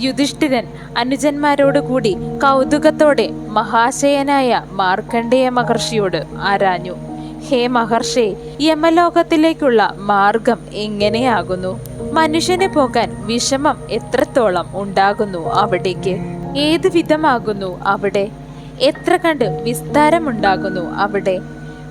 യുധിഷ്ഠിരൻ അനുജന്മാരോടുകൂടി കൗതുകത്തോടെ മഹാശയനായ മാർക്കണ്ഡേയ മഹർഷിയോട് ആരാഞ്ഞു. ഹേ മഹർഷേ യമലോകത്തിലേക്കുള്ള മാർഗം എങ്ങനെയാകുന്നു? മനുഷ്യനെ പോകാൻ വിഷമം എത്രത്തോളം ഉണ്ടാകുന്നു അവിടേക്ക്? ഏത് വിധമാകുന്നു അവിടെ? എത്ര കണ്ട് വിസ്താരമുണ്ടാകുന്നു അവിടെ?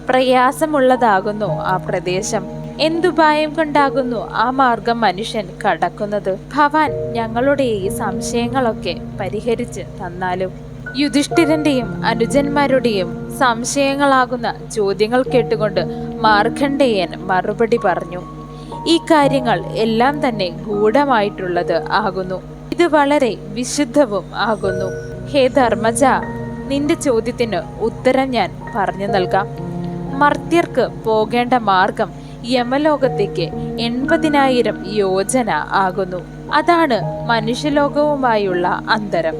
പ്രയാസമുള്ളതാകുന്നു ആ പ്രദേശം. എന്തുപായം കൊണ്ടാകുന്നു ആ മാർഗം മനുഷ്യൻ കടക്കുന്നത്? ഭവാൻ ഞങ്ങളുടെ ഈ സംശയങ്ങളൊക്കെ പരിഹരിച്ച് തന്നാലും. യുധിഷ്ഠിരന്റെയും അനുജന്മാരുടെയും സംശയങ്ങളാകുന്ന ചോദ്യങ്ങൾ കേട്ടുകൊണ്ട് മാർഖണ്ഡേയൻ മറുപടി പറഞ്ഞു ഈ കാര്യങ്ങൾ എല്ലാം തന്നെ ഗൂഢമായിട്ടുള്ളത് ആകുന്നു. ഇത് വളരെ വിശുദ്ധവും ആകുന്നു. ഹേ ധർമ്മജ നിന്റെ ചോദ്യത്തിന് ഉത്തരം ഞാൻ പറഞ്ഞു നൽകാം. മർത്യർക്ക് പോകേണ്ട മാർഗം യമലോകത്തേക്ക് എൺപതിനായിരം യോജന ആകുന്നു. അതാണ് മനുഷ്യലോകവുമായുള്ള അന്തരം.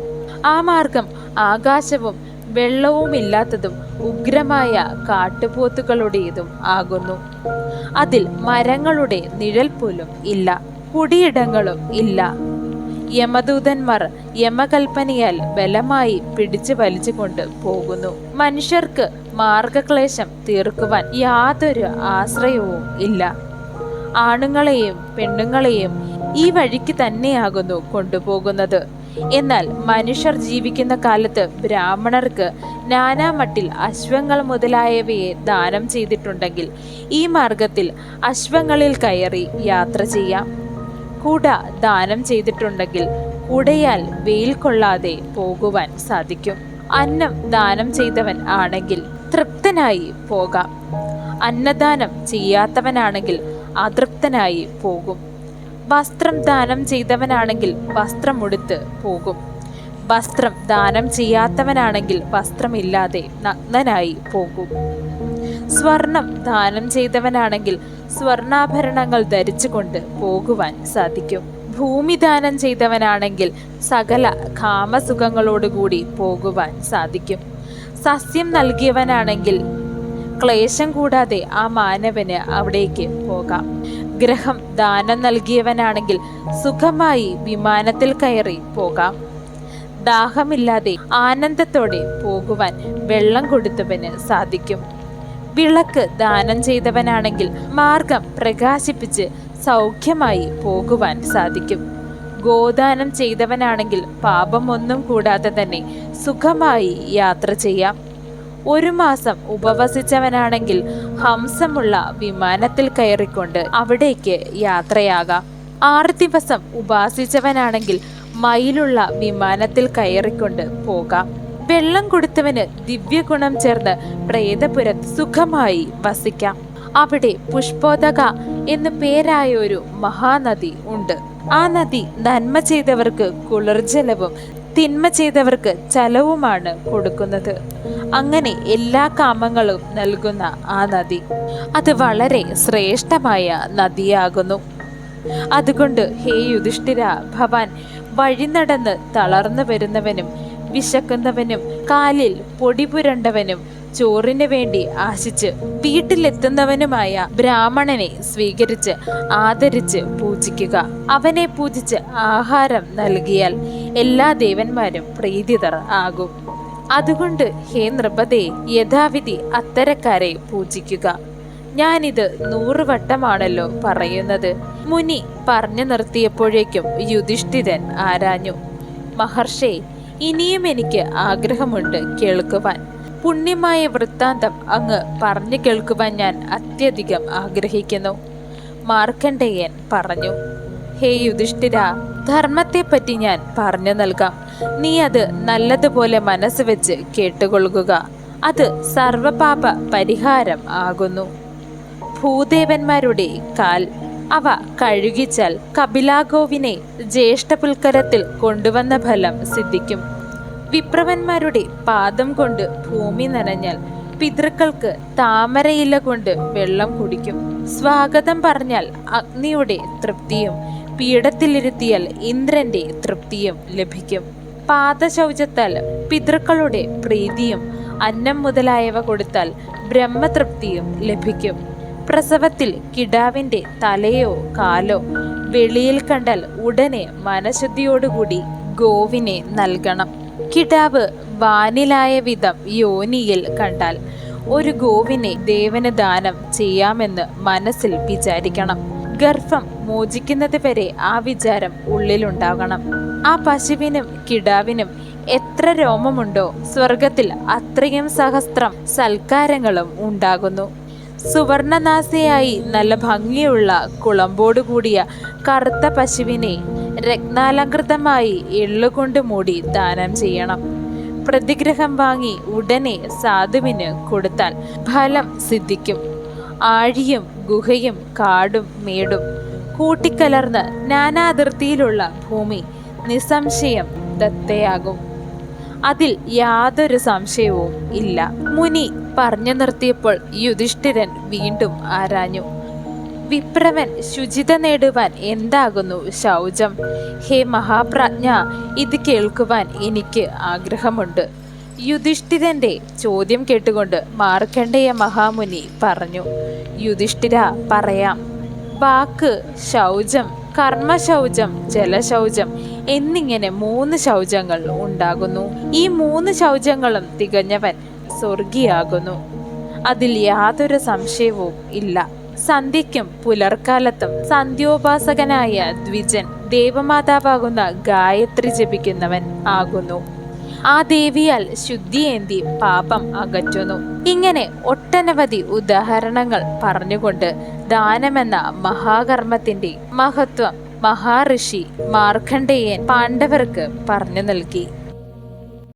ആ മാർഗം ആകാശവും വെള്ളവുമില്ലാത്തതും ഉഗ്രമായ കാട്ടുപോത്തുകളുടേതും ആകുന്നു. അതിൽ മരങ്ങളുടെ നിഴൽ പോലും ഇല്ല. കുടിയിടങ്ങളും ഇല്ല. യമദൂതന്മാർ യമകൽപ്പനയാൽ ബലമായി പിടിച്ചു വലിച്ചുകൊണ്ട് പോകുന്നു. മനുഷ്യർക്ക് മാർഗക്ലേശം തീർക്കുവാൻ യാതൊരു ആശ്രയവും ഇല്ല. ആണുങ്ങളെയും പെണ്ണുങ്ങളെയും ഈ വഴിക്ക് തന്നെയാകുന്നു കൊണ്ടുപോകുന്നത്. എന്നാൽ മനുഷ്യർ ജീവിക്കുന്ന കാലത്ത് ബ്രാഹ്മണർക്ക് നാനാമട്ടിൽ അശ്വങ്ങൾ മുതലായവയെ ദാനം ചെയ്തിട്ടുണ്ടെങ്കിൽ ഈ മാർഗത്തിൽ അശ്വങ്ങളിൽ കയറി യാത്ര ചെയ്യാം. കുട ദാനം ചെയ്തിട്ടുണ്ടെങ്കിൽ കുടയാൽ വെയിൽ കൊള്ളാതെ പോകുവാൻ സാധിക്കും. അന്നം ദാനം ചെയ്തവൻ ആണെങ്കിൽ തൃപ്തനായി പോകാം. അന്നദാനം ചെയ്യാത്തവനാണെങ്കിൽ അതൃപ്തനായി പോകും. വസ്ത്രം ദാനം ചെയ്തവനാണെങ്കിൽ വസ്ത്രമുടുത്ത് പോകും. വസ്ത്രം ദാനം ചെയ്യാത്തവനാണെങ്കിൽ വസ്ത്രമില്ലാതെ നഗ്നനായി പോകും. സ്വർണം ദാനം ചെയ്തവനാണെങ്കിൽ സ്വർണാഭരണങ്ങൾ ധരിച്ചുകൊണ്ട് പോകുവാൻ സാധിക്കും. ഭൂമി ദാനം ചെയ്തവനാണെങ്കിൽ സകല കാമസുഖങ്ങളോടുകൂടി പോകുവാൻ സാധിക്കും. സസ്യം നൽകിയവനാണെങ്കിൽ ക്ലേശം കൂടാതെ ആ മാനവന് അവിടേക്ക് പോകാം. ഗ്രഹം ദാനം നൽകിയവനാണെങ്കിൽ സുഖമായി വിമാനത്തിൽ കയറി പോകാം. ദാഹമില്ലാതെ ആനന്ദത്തോടെ പോകുവാൻ വെള്ളം കൊടുത്തവന് സാധിക്കും. വിളക്ക് ദാനം ചെയ്തവനാണെങ്കിൽ മാർഗം പ്രകാശിപ്പിച്ച് സൗഖ്യമായി പോകുവാൻ സാധിക്കും. ഗോദാനം ചെയ്തവനാണെങ്കിൽ പാപം ഒന്നും കൂടാതെ തന്നെ സുഖമായി യാത്ര ചെയ്യാം. ഒരു മാസം ഉപവസിച്ചവനാണെങ്കിൽ ഹംസമുള്ള വിമാനത്തിൽ കയറിക്കൊണ്ട് അവിടേക്ക് യാത്രയാകാം. ആറ് ദിവസം ഉപാസിച്ചവനാണെങ്കിൽ മയിലുള്ള വിമാനത്തിൽ കയറിക്കൊണ്ട് പോകാം. വെള്ളം കൊടുത്തവന് ദിവ്യഗുണം ചേർന്ന് പ്രേതപുരത്ത് സുഖമായി വസിക്കാം. അവിടെ പുഷ്പോതക എന്നു പേരായ ഒരു മഹാനദി ഉണ്ട്. ആ നദി നന്മ ചെയ്തവർക്ക് കുളിർജലവും തിന്മ ചെയ്തവർക്ക് ചലവുമാണ് കൊടുക്കുന്നത്. അങ്ങനെ എല്ലാ കാമങ്ങളും നൽകുന്ന ആ നദി അത് വളരെ ശ്രേഷ്ഠമായ നദിയാകുന്നു. അതുകൊണ്ട് ഹേ യുധിഷ്ഠിര ഭവാൻ വഴി നടന്ന് തളർന്നു വരുന്നവനും വിശക്കുന്നവനും കാലിൽ പൊടി പുരണ്ടവനും ചോറിന് വേണ്ടി ആശിച്ച് വീട്ടിലെത്തുന്നവനുമായ ബ്രാഹ്മണനെ സ്വീകരിച്ച് ആദരിച്ച് പൂജിക്കുക. അവനെ പൂജിച്ച് ആഹാരം നൽകിയാൽ എല്ലാ ദേവന്മാരും പ്രീതിതർ ആകും. അതുകൊണ്ട് ഹേ നൃപതേ യഥാവിധി അത്തരക്കാരെ പൂജിക്കുക. ഞാനിത് നൂറ് വട്ടമാണല്ലോ പറയുന്നത്. മുനി പറഞ്ഞു നിർത്തിയപ്പോഴേക്കും യുധിഷ്ഠിരൻ ആരാഞ്ഞു. മഹർഷേ ഇനിയും എനിക്ക് ആഗ്രഹമുണ്ട് കേൾക്കുവാൻ. പുണ്യമായ വൃത്താന്തം അങ്ങ് പറഞ്ഞു കേൾക്കുവാൻ ഞാൻ അത്യധികം ആഗ്രഹിക്കുന്നു. മാർക്കണ്ഡേയൻ പറഞ്ഞു ഹേ യുധിഷ്ഠിര ധർമ്മത്തെപ്പറ്റി ഞാൻ പറഞ്ഞു നൽകാം. നീ അത് നല്ലതുപോലെ മനസ്സ് വെച്ച് കേട്ടുകൊള്ളുക. അത് സർവപാപ പരിഹാരം ആകുന്നു. ഭൂദേവന്മാരുടെ കാൽ അവ കഴുകിച്ചാൽ കപിലാഗോവിനെ ജ്യേഷ്ഠപുൽക്കരത്തിൽ കൊണ്ടുവന്ന ഫലം സിദ്ധിക്കും. വിപ്രവന്മാരുടെ പാദം കൊണ്ട് ഭൂമി നനഞ്ഞാൽ പിതൃക്കൾക്ക് താമരയില കൊണ്ട് വെള്ളം കുടിക്കും. സ്വാഗതം പറഞ്ഞാൽ അഗ്നിയുടെ തൃപ്തിയും പീഠത്തിലിരുത്തിയാൽ ഇന്ദ്രന്റെ തൃപ്തിയും ലഭിക്കും. പാദശൗചത്താൽ പിതൃക്കളുടെ പ്രീതിയും അന്നം മുതലായവ കൊടുത്താൽ ബ്രഹ്മതൃപ്തിയും ലഭിക്കും. പ്രസവത്തിൽ കിടാവിന്റെ തലയോ കാലോ വെളിയിൽ കണ്ടാൽ ഉടനെ മനഃശുദ്ധിയോടുകൂടി ഗോവിനെ നൽകണം. കിടാവ് വാനിലായ വിധം യോനിയിൽ കണ്ടാൽ ഒരു ഗോവിനെ ദേവന് ദാനം ചെയ്യാമെന്ന് മനസ്സിൽ വിചാരിക്കണം. ഗർഭം മോചിക്കുന്നത് വരെ ആ വിചാരം ഉള്ളിലുണ്ടാകണം. ആ പശുവിനും കിടാവിനും എത്ര രോമമുണ്ടോ സ്വർഗത്തിൽ അത്രയും സഹസ്രം സൽക്കാരങ്ങളും ഉണ്ടാകുന്നു. സുവർണനാസയായി നല്ല ഭംഗിയുള്ള കുളമ്പോട് കൂടിയ കറുത്ത പശുവിനെ രത്നാലങ്കൃതമായി എള്ളുകൊണ്ട് മൂടി ദാനം ചെയ്യണം. പ്രതിഗ്രഹം വാങ്ങി ഉടനെ സാധുവിന് കൊടുത്താൽ ഫലം സിദ്ധിക്കും. ആഴിയും ഗുഹയും കാടും മേടും കൂട്ടിക്കലർന്ന് നാനാതിർത്തിയിലുള്ള ഭൂമി നിസ്സംശയം ദത്തയാകും. അതിൽ യാതൊരു സംശയവും ഇല്ല. മുനി പറഞ്ഞു നിർത്തിയപ്പോൾ യുധിഷ്ഠിരൻ വീണ്ടും ആരാഞ്ഞു. വിപ്രവൻ ശുചിത നേടുവാൻ എന്താകുന്നു ശൗചം? ഹേ മഹാപ്രജ്ഞ ഇത് കേൾക്കുവാൻ എനിക്ക് ആഗ്രഹമുണ്ട്. യുധിഷ്ഠിരന്റെ ചോദ്യം കേട്ടുകൊണ്ട് മാർക്കണ്ഡേയ മഹാമുനി പറഞ്ഞു യുധിഷ്ഠിര പറയാം. വാക്ക് ശൗചം കർമ്മശൗചം ജലശൗചം എന്നിങ്ങനെ മൂന്ന് ശൗചങ്ങൾ ഉണ്ടാകുന്നു. ഈ മൂന്ന് ശൗചങ്ങളും തികഞ്ഞവൻ സ്വർഗിയാകുന്നു. അതിൽ യാതൊരു സംശയവും ഇല്ല. സന്ധ്യയ്ക്കും പുലർക്കാലത്തും സന്ധ്യോപാസകനായ ദ്വിജൻ ദേവമാതാവാകുന്ന ഗായത്രി ജപിക്കുന്നവൻ ആകുന്നു. ആ ദേവിയാൽ ശുദ്ധിയേന്തി പാപം അകറ്റുന്നു. ഇങ്ങനെ ഒട്ടനവധി ഉദാഹരണങ്ങൾ പറഞ്ഞുകൊണ്ട് ദാനമെന്ന മഹാകർമ്മത്തിന്റെ മഹത്വം മഹാഋഷി മാർക്കണ്ഡേയൻ പാണ്ഡവർക്ക് പറഞ്ഞു നൽകി.